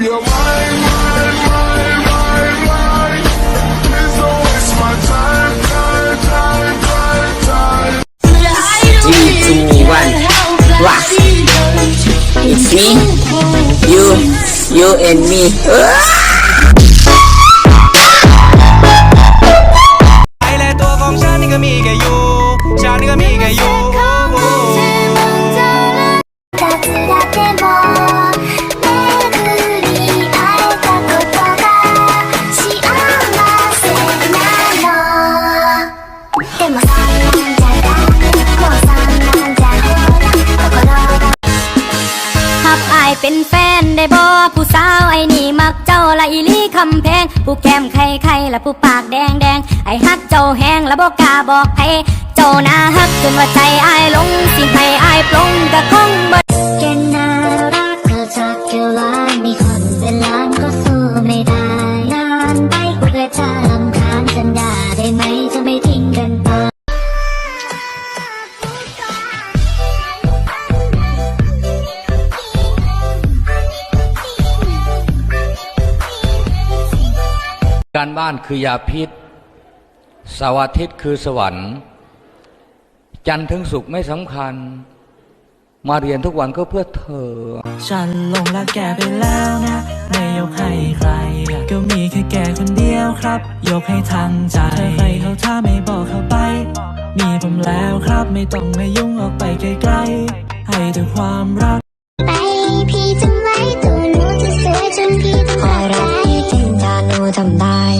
your mind, mind, mind, mind, mind. Please don't waste my time, time, time, time, time. Three, two, one. Wah. It's me, you, you and me. Ah! ไอและตัวของฉันนี่ก็มี เป็นแฟนได้บ่ผู้สาวไอ้นี่มักเจ้าละอีลีคำแพง ผู้แก้มไข่ไข่ละผู้ปากแดงแดงไอ้ฮักเจ้าแหงละบ่กล้าบอกใครเจ้าน่าฮักจนว่าใจอายหลงสิ การบ้านคือยาพิษเสาร์อาทิตย์คือสวรรค์ จันทร์ถึงศุกร์ไม่สำคัญ มาเรียนทุกวันก็เพื่อเธอ ฉันหลงรักแกไปแล้วนะ ไม่ยกให้ใคร ก็มีแค่แกคนเดียวครับ ยกให้ทางใจเธอใครเขาถ้าไม่บอกเขาไป มีผมแล้วครับไม่ต้องมายุ่งออกไปไกลๆ ให้ด้วยความรักไปพี่จำไว้ตัวหนูจะสวยจนพี่ต้องคอยรักพี่จริงถ้าหนูทำได้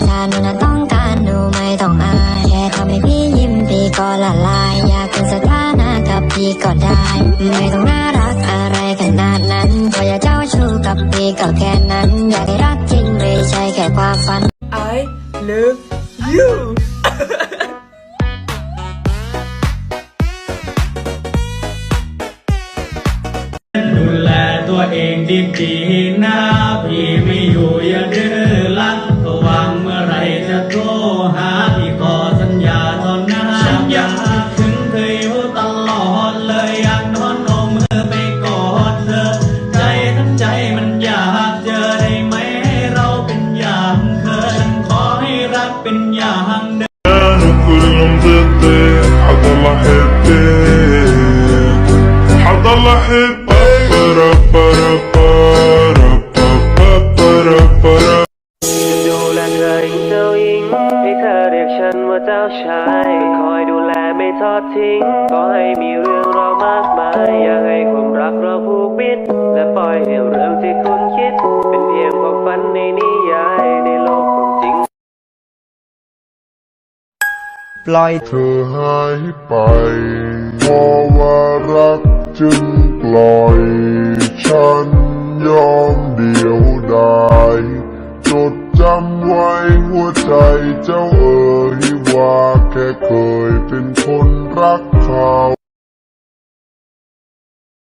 พี่ก็ได้ ไม่ต้องน่ารักอะไรขนาดนั้นก็อย่าเจ้าชู้กับพี่ก็แค่นั้น อยากให้รักจริงไม่ใช่แค่ความฝัน I love you ดูแลตัวเองดีๆนะพี่ไม่อยู่อย่าดื้อ เป็นอย่างเดิม انا كل يوم ضدي حضل احبك حضل احبك برا برا برا برا برا برا ดูแลเธอยิ่งเจ้าหญิง ให้เธอเรียกฉันว่าเจ้าชายคอยดูแลไม่ทอดทิ้ง ก็ให้มีเรื่องเรามากมาย อยากให้ความรักเราผูกมิตรและปล่อยให้เรื่องที่คุณคิด เป็นเพียงความฝันในนิยาย เธอหายไปเพราะว่ารักจึงปล่อย ฉันยอมเดียวดายจดจำไว้หัวใจเจ้าเอ๋ยว่าแค่เคยเป็นคนรักเขา